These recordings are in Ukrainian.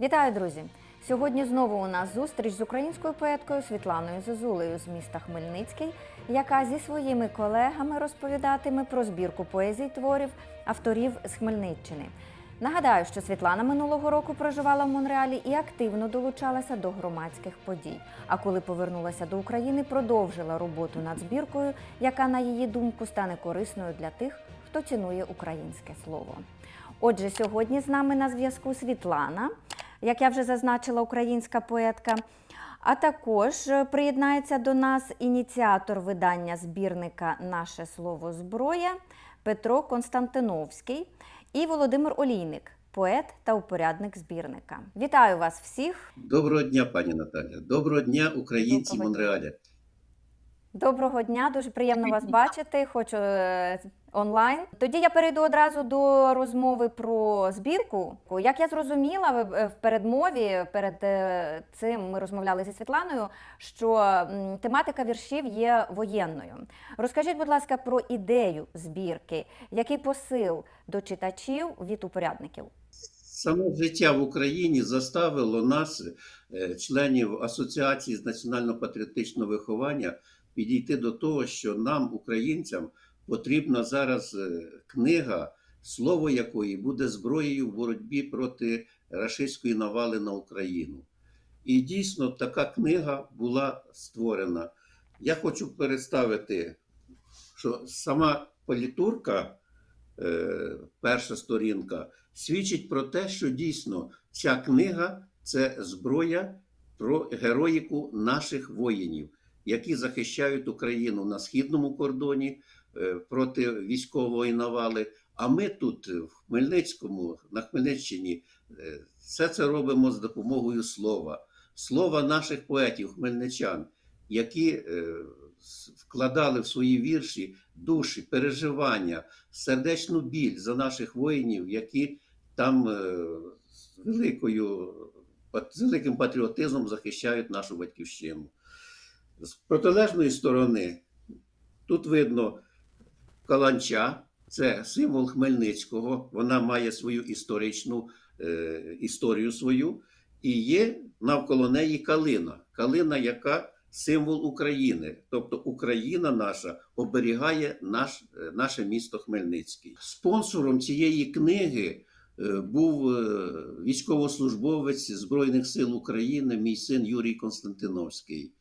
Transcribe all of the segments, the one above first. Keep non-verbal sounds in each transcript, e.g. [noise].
Вітаю, друзі! Сьогодні знову у нас зустріч з українською поеткою Світланою Зозулею з міста Хмельницький, яка зі своїми колегами розповідатиме про збірку поезій творів авторів з Хмельниччини. Нагадаю, що Світлана минулого року проживала в Монреалі і активно долучалася до громадських подій. А коли повернулася до України, продовжила роботу над збіркою, яка, на її думку, стане корисною для тих, хто цінує українське слово. Отже, сьогодні з нами на зв'язку Світлана, як я вже зазначила, українська поетка. А також е, приєднається до нас ініціатор видання збірника Наше слово зброя Петро Константиновський і Володимир Олійник, поет та упорядник збірника. Вітаю вас всіх! Доброго дня, пані Наталя. Доброго дня, українці Доброго дня. Монреаля. Доброго дня, дуже приємно вас бачити. Хочу е, онлайн. Тоді я перейду одразу до розмови про збірку. Як я зрозуміла, е, в передмові перед е, цим ми розмовляли зі Світланою, що тематика віршів є воєнною. Розкажіть, будь ласка, про ідею збірки, який посил до читачів від упорядників? Саме життя в Україні заставило нас, е, членів Асоціації з національно-патріотичного виховання, підійти до того, що нам, українцям, потрібна зараз е, книга, слово якої буде зброєю в боротьбі проти рашистської навали на Україну. І дійсно така книга була створена. Я хочу представити, що сама політурка, е, перша сторінка, свідчить про те, що дійсно ця книга це зброя про героїку наших воїнів, які захищають Україну на східному кордоні проти військової навали. А ми тут, в Хмельницькому, на Хмельниччині, е, все це робимо з допомогою слова, слова наших поетів, хмельничан, які е, вкладали в свої вірші душі, переживання, сердечну біль за наших воїнів, які там е, з великою з великим патріотизмом захищають нашу батьківщину. З протилежної сторони тут видно каланча, це символ Хмельницького. Вона має свою історичну е, історію свою, і є навколо неї калина. Калина, яка символ України. Тобто Україна наша оберігає наш, е, наше місто Хмельницький. Спонсором цієї книги е, був е, військовослужбовець Збройних сил України, мій син Юрій Константиновський,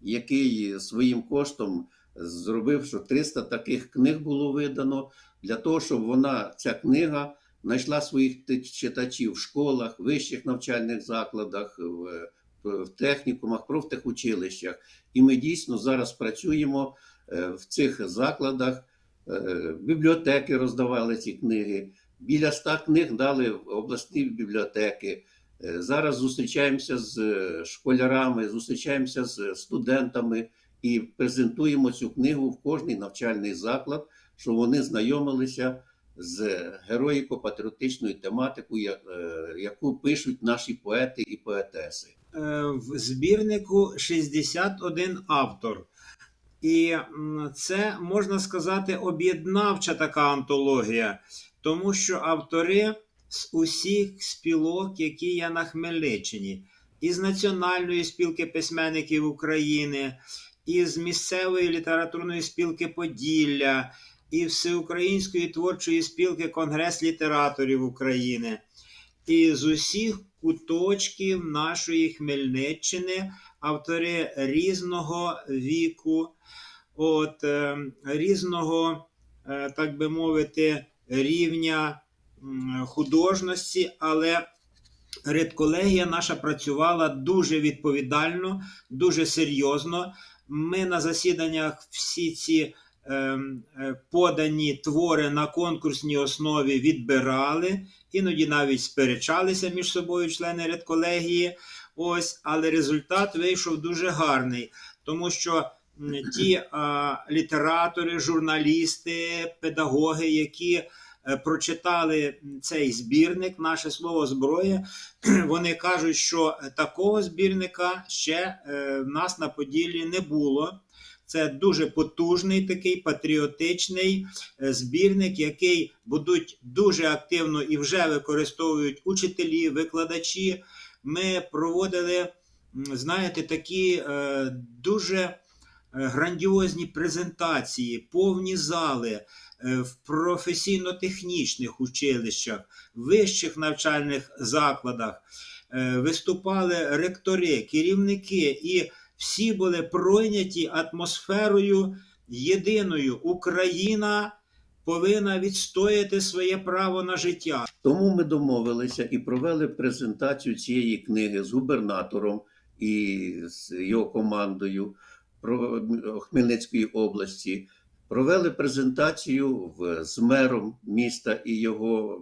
який своїм коштом зробив, що 300 таких книг було видано для того, щоб вона, ця книга, знайшла своїх читачів в школах, вищих навчальних закладах, в, в технікумах, профтехучилищах. І ми дійсно зараз працюємо е, в цих закладах. Е, Бібліотеки роздавали ці книги. Біля ста книг дали в обласні бібліотеки. Е, Зараз зустрічаємося з школярами, зустрічаємося з студентами і презентуємо цю книгу в кожний навчальний заклад, щоб вони знайомилися з героїко-патріотичною тематикою, е, яку пишуть наші поети і поетеси. е, в збірнику 61 автор. І це можна сказати об'єднавча така антологія, тому що автори з усіх спілок, які є на Хмельниччині, із Національної спілки письменників України, із місцевої літературної спілки Поділля, і Всеукраїнської творчої спілки Конгрес літераторів України. І з усіх куточків нашої Хмельниччини автори різного віку, от, е, різного, е, так би мовити, рівня художності, але редколегія наша працювала дуже відповідально, дуже серйозно. Ми на засіданнях всі ці ем, е, подані твори на конкурсній основі відбирали, іноді навіть сперечалися між собою члени редколегії. Ось, але результат вийшов дуже гарний, тому що ті а, літератори, журналісти, педагоги, які прочитали цей збірник, наше слово зброя, [clears throat] вони кажуть, що такого збірника ще е, в нас на Поділлі не було. Це дуже потужний такий патріотичний е, збірник, який будуть дуже активно і вже використовують учителі, викладачі. Ми проводили, знаєте, такі е, дуже е, грандіозні презентації, повні зали е, в професійно-технічних училищах, вищих навчальних закладах. Е, Виступали ректори, керівники, і всі були пройняті атмосферою єдиною. Україна повинна відстояти своє право на життя. Тому ми домовилися і провели презентацію цієї книги з губернатором і з його командою про Хмельницької області. Провели презентацію в, з мером міста і його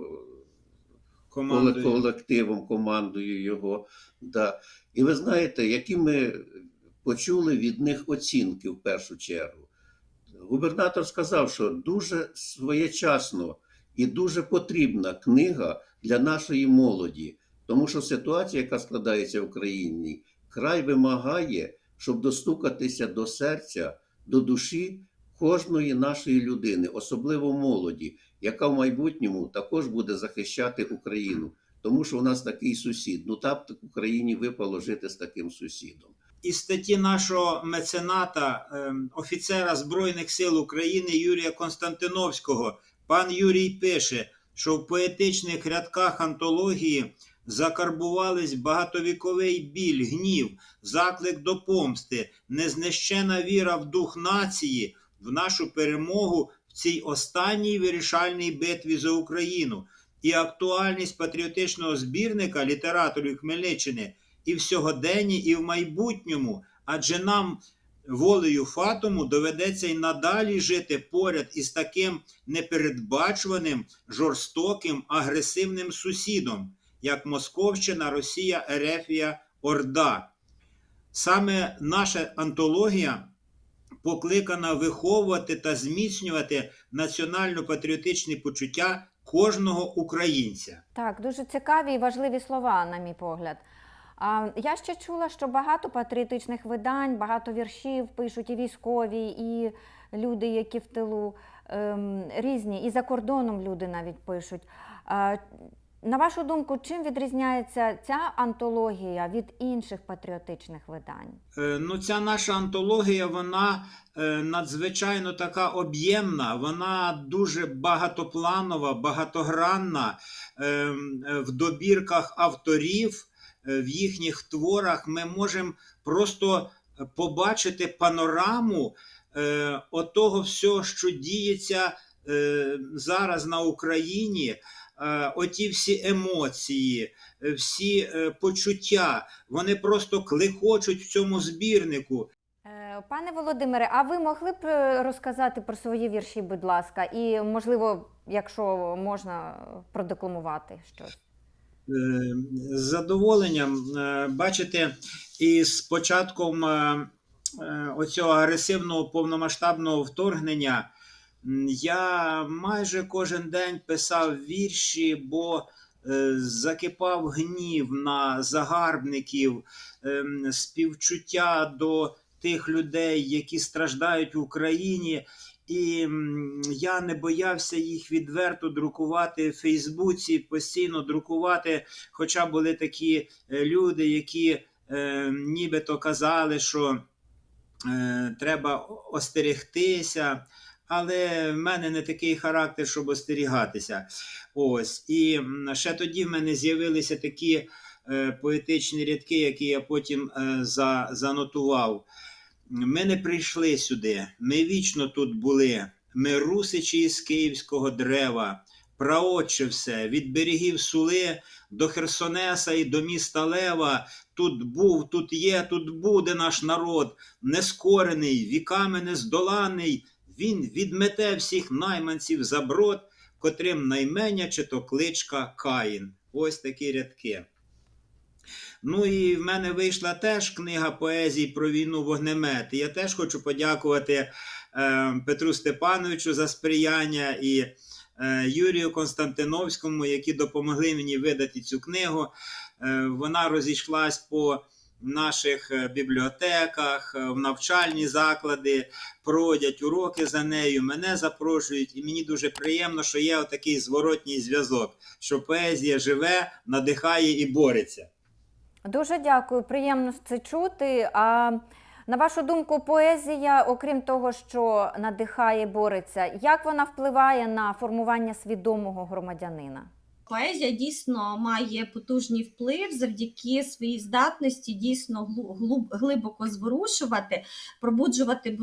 Командою. колективом, командою його. Да. І ви знаєте, які ми почули від них оцінки в першу чергу. Губернатор сказав, що дуже своєчасно і дуже потрібна книга для нашої молоді, тому що ситуація, яка складається в країні, край вимагає, щоб достукатися до серця, до душі кожної нашої людини, особливо молоді, яка в майбутньому також буде захищати Україну, тому що у нас такий сусід. Ну так Україні випало жити з таким сусідом. із статті нашого мецената, ем, офіцера Збройних сил України Юрія Константиновського, пан Юрій пише, що в поетичних рядках антології закарбувались багатовіковий біль, гнів, заклик до помсти, незнищена віра в дух нації, в нашу перемогу в цій останній вирішальній битві за Україну. І актуальність патріотичного збірника літераторів Хмельниччини і в сьогоденні, і в майбутньому, адже нам волею фатуму доведеться й надалі жити поряд із таким непередбачуваним, жорстоким, агресивним сусідом, як Московщина, Росія, Ерефія, Орда. Саме наша антологія покликана виховувати та зміцнювати національно-патріотичні почуття кожного українця. Так, дуже цікаві і важливі слова, на мій погляд. А, я ще чула, що багато патріотичних видань, багато віршів пишуть і військові, і люди, які в тилу ем, різні, і за кордоном люди навіть пишуть. На вашу думку, чим відрізняється ця антологія від інших патріотичних видань? Е, Ну, ця наша антологія, вона е, надзвичайно така об'ємна, вона дуже багатопланова, багатогранна. Е, е, В добірках авторів, в їхніх творах ми можемо просто побачити панораму отого всього, що діється зараз на Україні. Е, Оті всі емоції, е, всі е, почуття, вони просто кликочуть в цьому збірнику. Пане Володимире, а ви могли б розказати про свої вірші, будь ласка, і, можливо, якщо можна, продекламувати щось? З задоволенням бачите, і з початком оцього агресивного повномасштабного вторгнення я майже кожен день писав вірші, бо е, закипав гнів на загарбників, ем, співчуття до тих людей, які страждають в Україні. І я не боявся їх відверто друкувати в Фейсбуці, постійно друкувати. Хоча були такі е, люди, які е, нібито казали, що е, треба остерегтися. Але в мене не такий характер, щоб остерігатися. Ось. І ще тоді в мене з'явилися такі е, поетичні рядки, які я потім е, за, занотував. Ми не прийшли сюди, ми вічно тут були. Ми русичі із київського дерева, праотче все, від берегів Сули до Херсонеса і до міста Лева. Тут був, тут є, тут буде наш народ, нескорений, віками нездоланий. Він відмете всіх найманців за брод, котрим найменя чи то кличка Каїн. Ось такі рядки. Ну і в мене вийшла теж книга поезій про війну вогнемет. Я теж хочу подякувати е, Петру Степановичу за сприяння і е, Юрію Константиновському, які допомогли мені видати цю книгу. Е, вона розійшлась по в наших е, бібліотеках, е, в навчальні заклади, проводять уроки за нею, мене запрошують, і мені дуже приємно, що є отакий зворотній зв'язок, що поезія живе, надихає і бореться. Дуже дякую, приємно це чути. А на вашу думку, поезія, окрім того, що надихає, бореться, як вона впливає на формування свідомого громадянина? Поезія дійсно має потужний вплив завдяки своїй здатності дійсно глибоко зворушувати, пробуджувати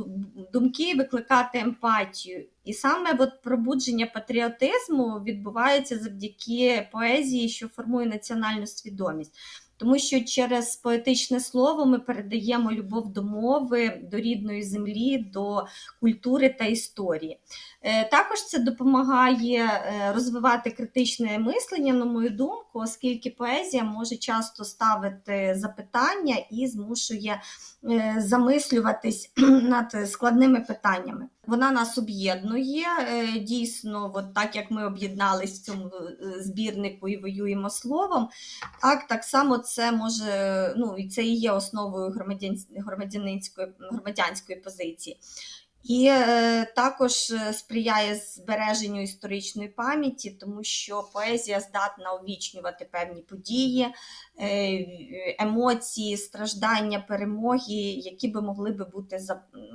думки, викликати емпатію. І саме от пробудження патріотизму відбувається завдяки поезії, що формує національну свідомість. Тому що через поетичне слово ми передаємо любов до мови, до рідної землі, до культури та історії. Е, Також це допомагає е, розвивати критичне мислення, на мою думку, оскільки поезія може часто ставити запитання і змушує е, замислюватись [clears throat] над складними питаннями. Вона нас об'єднує е, дійсно, от так як ми об'єднались в цьому е, збірнику і воюємо словом. Так, так само це може, ну і це і є основою громадянської громадянської позиції. І е, також е, сприяє збереженню історичної пам'яті, тому що поезія здатна увічнювати певні події, е, емоції, страждання, перемоги, які би могли би бути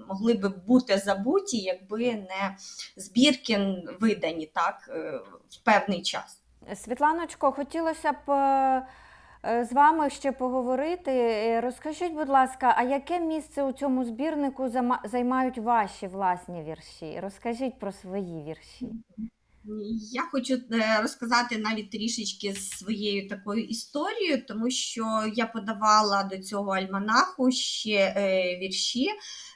могли би бути забуті, якби не збірки видані так е, в певний час. Світланочко, хотілося б е, з вами ще поговорити. Е, Розкажіть, будь ласка, а яке місце у цьому збірнику займають ваші власні вірші? Розкажіть про свої вірші. Я хочу е, розказати навіть трішечки своєю такою історією, тому що я подавала до цього альманаху ще е, вірші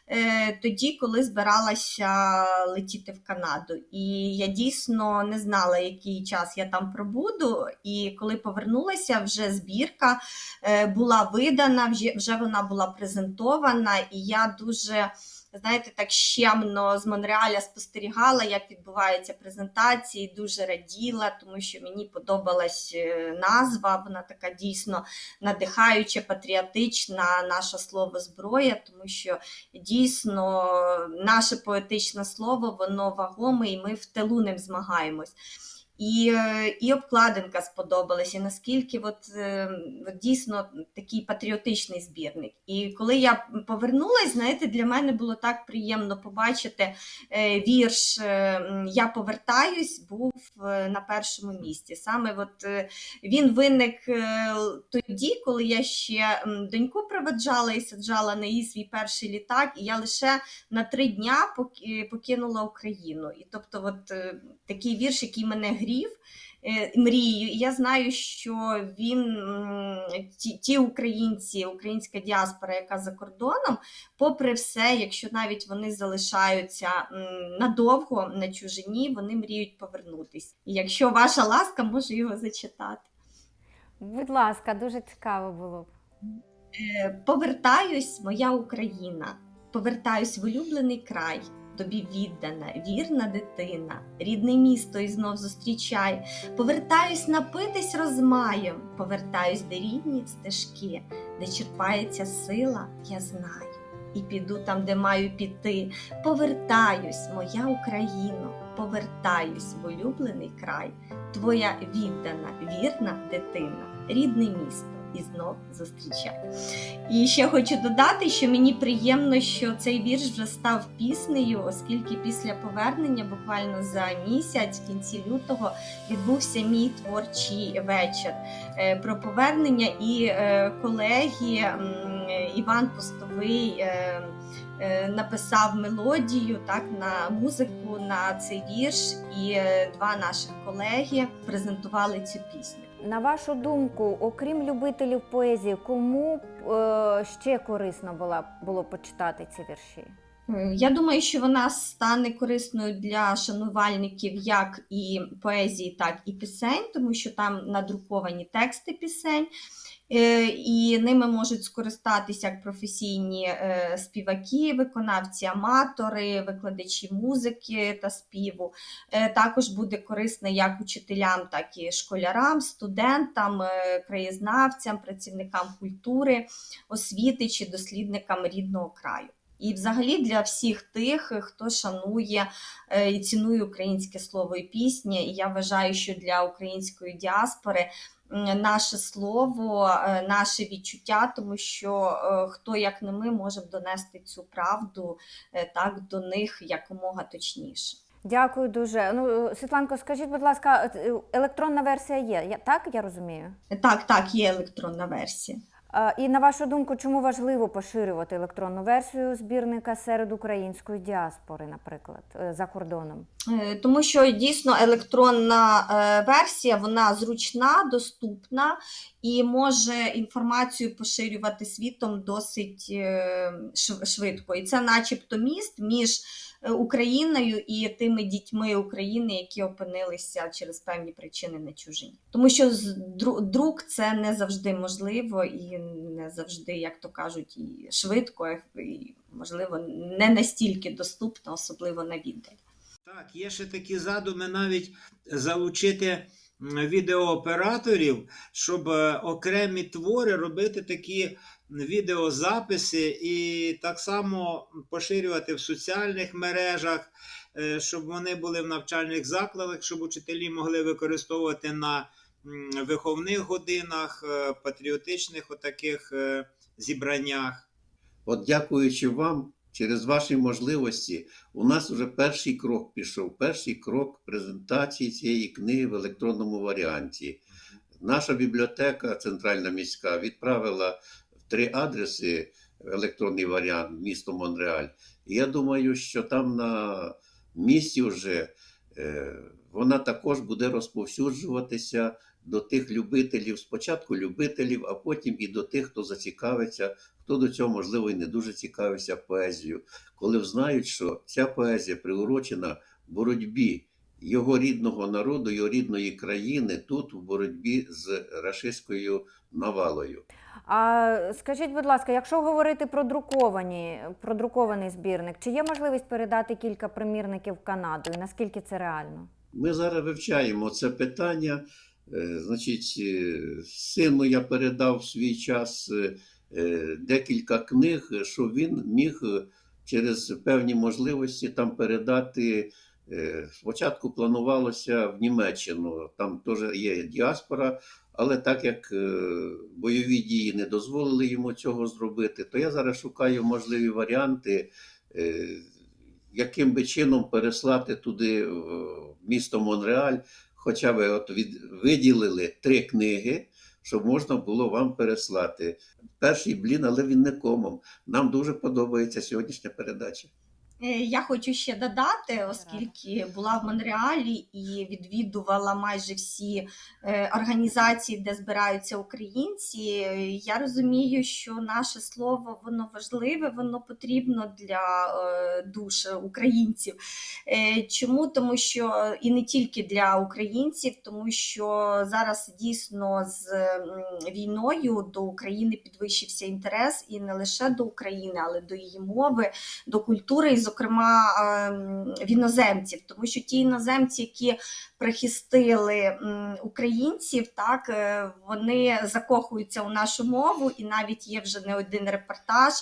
е, тоді, коли збиралася летіти в Канаду. І я дійсно не знала, який час я там пробуду. І коли повернулася, вже збірка була видана, вже, вже вона була презентована, і я дуже знаєте, так щемно з Монреаля спостерігала, як відбуваються презентації, дуже раділа, тому що мені подобалась е, назва, вона така дійсно надихаюча, патріотична, наше слово зброя, тому що дійсно наше поетичне слово, воно вагоме, і ми в тилу ним змагаємось. І, і обкладинка сподобалась, і наскільки от, е, от дійсно такий патріотичний збірник. І коли я повернулась, знаєте, для мене було так приємно побачити е, вірш е, Я повертаюсь, був на першому місці. Саме от, він виник тоді, коли я ще доньку проведжала і саджала на її свій перший літак, і я лише на три дня поки- покинула Україну. І тобто, от такий вірш, який мене грів. е, Мрію, і я знаю, що він ті, ті українці, українська діаспора, яка за кордоном, попри все, якщо навіть вони залишаються надовго на чужині, вони мріють повернутись. І якщо ваша ласка, можу його зачитати. Будь ласка, дуже цікаво було б. Е, Повертаюсь, моя Україна, повертаюсь в улюблений край. Тобі віддана, вірна дитина, рідне місто і знов зустрічай. Повертаюсь напитись розмаєм, повертаюсь, де рідні стежки, де черпається сила, я знаю. І піду там, де маю піти. Повертаюсь, моя Україно, повертаюсь в улюблений край. Твоя віддана, вірна дитина, рідне місто і знов зустрічай. І ще хочу додати, що мені приємно, що цей вірш вже став піснею, оскільки після повернення, буквально за місяць, в кінці лютого, відбувся мій творчий вечір Е, про повернення. І е, колеги Іван Постовий. е, Написав мелодію так на музику на цей вірш, і два наших колеги презентували цю пісню. На вашу думку, окрім любителів поезії, кому е, ще корисно була, було почитати ці вірші? Е, Я думаю, що вона стане корисною для шанувальників як і поезії, так і пісень, тому що там надруковані тексти пісень. Е, І ними можуть скористатися як професійні е, співаки, виконавці, аматори, викладачі музики та співу. Е, Також буде корисно як учителям, так і школярам, студентам, краєзнавцям, працівникам культури, освіти чи дослідникам рідного краю. І взагалі для всіх тих, хто шанує і цінує українське слово і пісня. І я вважаю, що для української діаспори наше слово, е, наше відчуття, тому що е, хто як не ми може донести цю правду е, так до них якомога точніше. Дякую дуже. Ну, Світланко, скажіть, будь ласка, електронна версія є, я- так я розумію? Так, так, є електронна версія. І на вашу думку, чому важливо поширювати електронну версію збірника серед української діаспори, наприклад, е, за кордоном? Е, Тому що дійсно електронна е, версія вона зручна, доступна і може інформацію поширювати світом досить швидко. І це, начебто, міст між Україною і тими дітьми України, які опинилися через певні причини на чужині. Тому що друк це не завжди можливо і не завжди, як то кажуть, і швидко, і можливо не настільки доступно, особливо на віддалі. Так, є ще такі задуми навіть залучити відеооператорів, щоб е, окремі твори робити такі відеозаписи і так само поширювати в соціальних мережах, е, щоб вони були в навчальних закладах, щоб учителі могли використовувати на виховних годинах, е, патріотичних отаких е, зібраннях. От дякуючи вам, через ваші можливості, у нас вже перший крок пішов. Перший крок презентації цієї книги в електронному варіанті. Наша бібліотека центральна міська відправила три адреси електронний варіант місто Монреаль. І я думаю, що там на місці вже е, вона також буде розповсюджуватися до тих любителів, спочатку любителів, а потім і до тих, хто зацікавиться хто до цього, можливо, і не дуже цікавився поезією, коли знають, що ця поезія приурочена боротьбі його рідного народу, його рідної країни тут в боротьбі з рашистською навалою. А скажіть, будь ласка, якщо говорити про друковані, про друкований збірник, чи є можливість передати кілька примірників в Канаду? І наскільки це реально? Ми зараз вивчаємо це питання. Е, Значить, е, сину я передав в свій час е, декілька книг, щоб він міг через певні можливості там передати. Спочатку планувалося в Німеччину, там теж є діаспора, але так як е, бойові дії не дозволили йому цього зробити, то я зараз шукаю можливі варіанти, е, яким би чином переслати туди місто Монреаль, хоча б от від, виділили три книги, щоб можна було вам переслати. Перший блін, але він не комом. Нам дуже подобається сьогоднішня передача. Е, Я хочу ще додати, оскільки була в Монреалі і відвідувала майже всі е, організації, де збираються українці. Я розумію, що наше слово воно важливе, воно потрібно для е, душ українців. Чому? Тому що і не тільки для українців, тому що зараз дійсно з війною до України підвищився інтерес і не лише до України, але до її мови, до культури, зокрема, ем, в іноземців, тому що ті іноземці, які прихистили українців, так е, вони закохуються у нашу мову, і навіть є вже не один репортаж,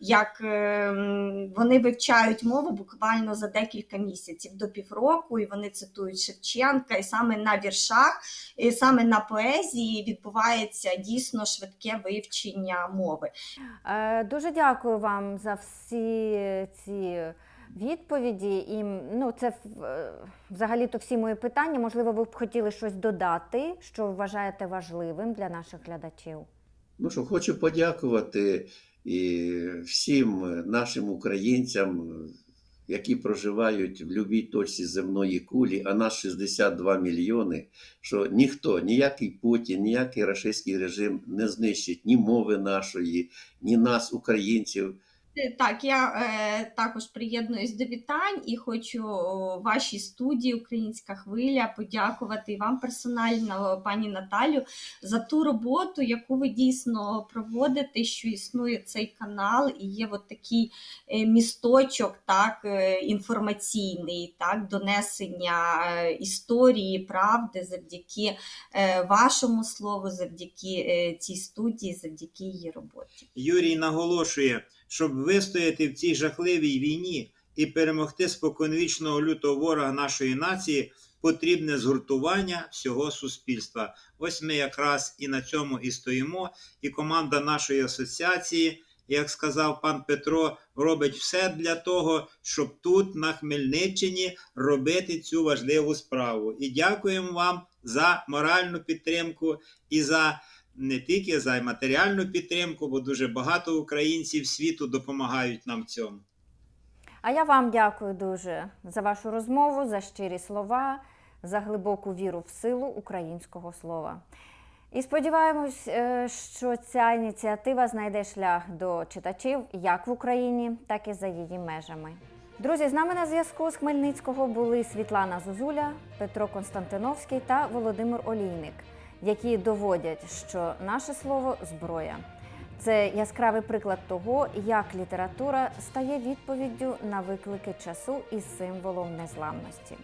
як ем, вони вивчають мову буквально за декілька місяців до півроку, і вони цитують Шевченка, і саме на віршах, і саме на поезії відбувається дійсно швидке вивчення мови. Е, Дуже дякую вам за всі ці відповіді. І ну, це е, взагалі-то всі мої питання. Можливо, ви б хотіли щось додати, що вважаєте важливим для наших глядачів. Ну що, хочу подякувати і всім нашим українцям, які проживають в будь-якій точці земної кулі, а нас 62 мільйони, що ніхто, ніякий Путін, ніякий рашистський режим не знищить ні мови нашої, ні нас, українців. Так, я е, також приєднуюсь до вітань і хочу вашій студії Українська хвиля подякувати вам персонально, пані Наталю, за ту роботу, яку ви дійсно проводите, що існує цей канал, і є от такий е, місточок, так, е, інформаційний, так, донесення е, історії, правди завдяки вашому слову, завдяки цій студії, завдяки її роботі. Юрій наголошує, щоб вистояти в цій жахливій війні і перемогти споконвічного лютого ворога нашої нації, потрібне згуртування всього суспільства. Ось ми якраз і на цьому і стоїмо. І команда нашої асоціації, як сказав пан Петро, робить все для того, щоб тут, на Хмельниччині, робити цю важливу справу. І дякуємо вам за моральну підтримку і за не тільки за матеріальну підтримку, бо дуже багато українців світу допомагають нам в цьому. А я вам дякую дуже за вашу розмову, за щирі слова, за глибоку віру в силу українського слова. І сподіваємось, е, що ця ініціатива знайде шлях до читачів як в Україні, так і за її межами. Друзі, з нами на зв'язку з Хмельницького були Світлана Зозуля, Петро Константиновський та Володимир Олійник, які доводять, що наше слово зброя. Це яскравий приклад того, як література стає відповіддю на виклики часу і символом незламності.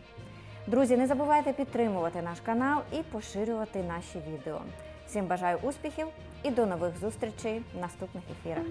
Друзі, не забувайте підтримувати наш канал і поширювати наші відео. Всім бажаю успіхів і до нових зустрічей в наступних ефірах.